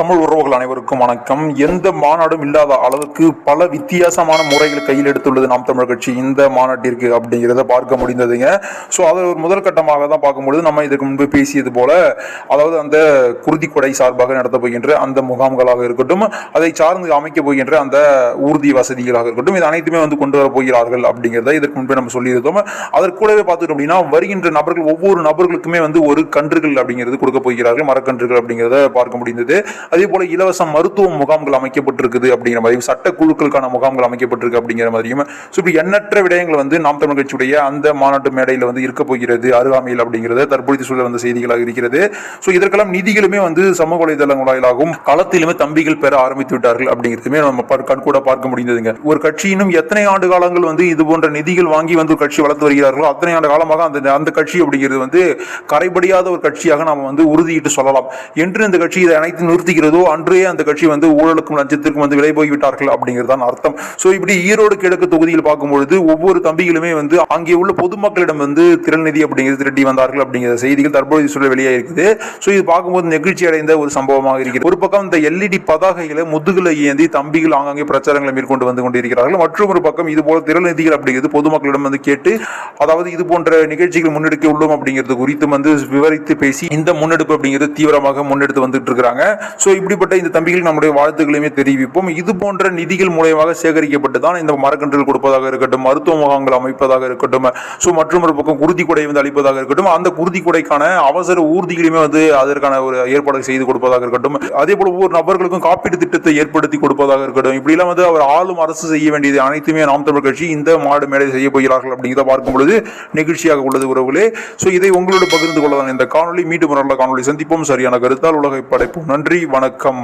தமிழ் உறவுகள் அனைவருக்கும் வணக்கம். எந்த மாநாடும் இல்லாத அளவுக்கு பல வித்தியாசமான முறைகள் கையில் எடுத்துள்ளது நாம் தமிழர் கட்சி. இந்த மாநாட்டிற்கு அப்படிங்கிறத பார்க்க முடிந்ததுங்க. ஸோ அதை ஒரு முதல் கட்டமாக தான் பார்க்கும்பொழுது நம்ம இதற்கு முன்பு பேசியது போல அதாவது அந்த குருதிக்கொடை சார்பாக நடத்தப் போகின்ற அந்த முகாம்களாக இருக்கட்டும் அதை சார்ந்து அமைக்க போகின்ற அந்த ஊர்தி வசதிகளாக இருக்கட்டும் இது அனைத்துமே வந்து கொண்டு வர போகிறார்கள் அப்படிங்கிறத இதற்கு முன்பே நம்ம சொல்லியிருந்தோம். அதற்கு கூடவே பார்த்துட்டோம் அப்படின்னா வருகின்ற நபர்கள் ஒவ்வொரு நபர்களுக்குமே வந்து ஒரு கன்றுகள் அப்படிங்கிறது கொடுக்க போகிறார்கள் மரக்கன்றுகள் அப்படிங்கிறத பார்க்க முடிந்தது. அதே போல இலவச மருத்துவ முகாம்கள் அமைக்கப்பட்டிருக்குது அப்படிங்கிற மாதிரி சட்ட குழுக்களுக்கான முகாம்கள் அமைக்கப்பட்டிருக்கு அப்படிங்கிற மாதிரியும் ஸோ இப்படி எண்ணற்ற விடயங்கள் வந்து நாம் தமிழ் கட்சியுடைய அந்த மாநாட்டு மேடையில் வந்து இருக்க போகிறது அருகாமையில் அப்படிங்கிறத தற்பொழுது சூழல் வந்த செய்திகளாக இருக்கிறது. ஸோ இதற்கெல்லாம் நிதிகளுமே வந்து சமூக வலைதளங்கள் வாயிலாகவும் களத்திலுமே தம்பிகள் பெற ஆரம்பித்து விட்டார்கள் அப்படிங்கிறதுமே நம்ம கண்கூட பார்க்க முடிந்ததுங்க. ஒரு கட்சியினும் எத்தனை ஆண்டு காலங்கள் வந்து இது போன்ற நிதிகள் வாங்கி வந்து ஒரு கட்சி வளர்த்து வருகிறார்களோ அத்தனை ஆண்டு காலமாக அந்த அந்த கட்சி அப்படிங்கிறது வந்து கரைபடியாத ஒரு கட்சியாக நாம் வந்து உறுதியிட்டு சொல்லலாம். என்று இந்த கட்சி இதை அனைத்து நிறுத்தி நிறுத்துகிறதோ அன்றே அந்த கட்சி வந்து ஊழலுக்கும் லஞ்சத்திற்கும் வந்து விலை போய்விட்டார்கள் அப்படிங்கிறது தான் அர்த்தம். ஸோ இப்படி ஈரோடு கிழக்கு தொகுதியில் பார்க்கும்பொழுது ஒவ்வொரு தம்பிகளுமே வந்து அங்கே உள்ள பொதுமக்களிடம் வந்து திரள் நிதி அப்படிங்கிறது திரட்டி வந்தார்கள் அப்படிங்கிற செய்திகள் தற்போது சூழல் வெளியே இருக்குது. ஸோ இது பார்க்கும்போது நெகிழ்ச்சி அடைந்த ஒரு சம்பவமாக இருக்கிறது. ஒரு பக்கம் இந்த எல்இடி பதாகைகளை முதுகில் ஏந்தி தம்பிகள் ஆங்காங்கே பிரச்சாரங்களை மேற்கொண்டு வந்து கொண்டிருக்கிறார்கள். மற்றும் ஒரு பக்கம் இது போல திரள் அப்படிங்கிறது பொதுமக்களிடம் வந்து கேட்டு அதாவது இது போன்ற நிகழ்ச்சிகள் முன்னெடுக்க உள்ளோம் அப்படிங்கிறது குறித்து வந்து விவரித்து பேசி இந்த முன்னெடுப்பு அப்படிங்கிறது தீவிரமாக முன்னெடுத்து வந்துட்டு இருக்கிறாங்க. ஸோ இப்படிப்பட்ட இந்த தம்பிகளுக்கு நம்முடைய வாழ்த்துக்களையுமே தெரிவிப்போம். இது போன்ற நிதிகள் மூலயமாக சேகரிக்கப்பட்டு தான் இந்த மரக்கன்றுகள் கொடுப்பதாக இருக்கட்டும் மருத்துவ முகாம்கள் அமைப்பதாக இருக்கட்டும் ஸோ மற்றும் ஒரு பக்கம் குருதி கொடை வந்து அளிப்பதாக இருக்கட்டும் அந்த குருதி கொடைக்கான அவசர ஊர்திகளையுமே வந்து அதற்கான ஒரு ஏற்பாடு செய்து கொடுப்பதாக இருக்கட்டும். அதே போல ஒவ்வொரு நபர்களுக்கும் காப்பீடு திட்டத்தை ஏற்படுத்தி கொடுப்பதாக இருக்கட்டும். இப்படிலாம் வந்து அவர் ஆளும் அரசு செய்ய வேண்டியது அனைத்துமே நாம் தமிழ் கட்சி இந்த மாடு மேடை செய்ய போகிறார்கள் அப்படிங்கிறத பார்க்கும் பொழுது நெகிழ்ச்சியாக உள்ளது உறவுகளே. ஸோ இதை உங்களோட பகிர்ந்து கொள்ளலாம். இந்த காணொலி மீண்டும் ஒரு காணொளி சந்திப்போம். சரியான கருத்தால் உலகை படைப்போம் நன்றி வணக்கம்.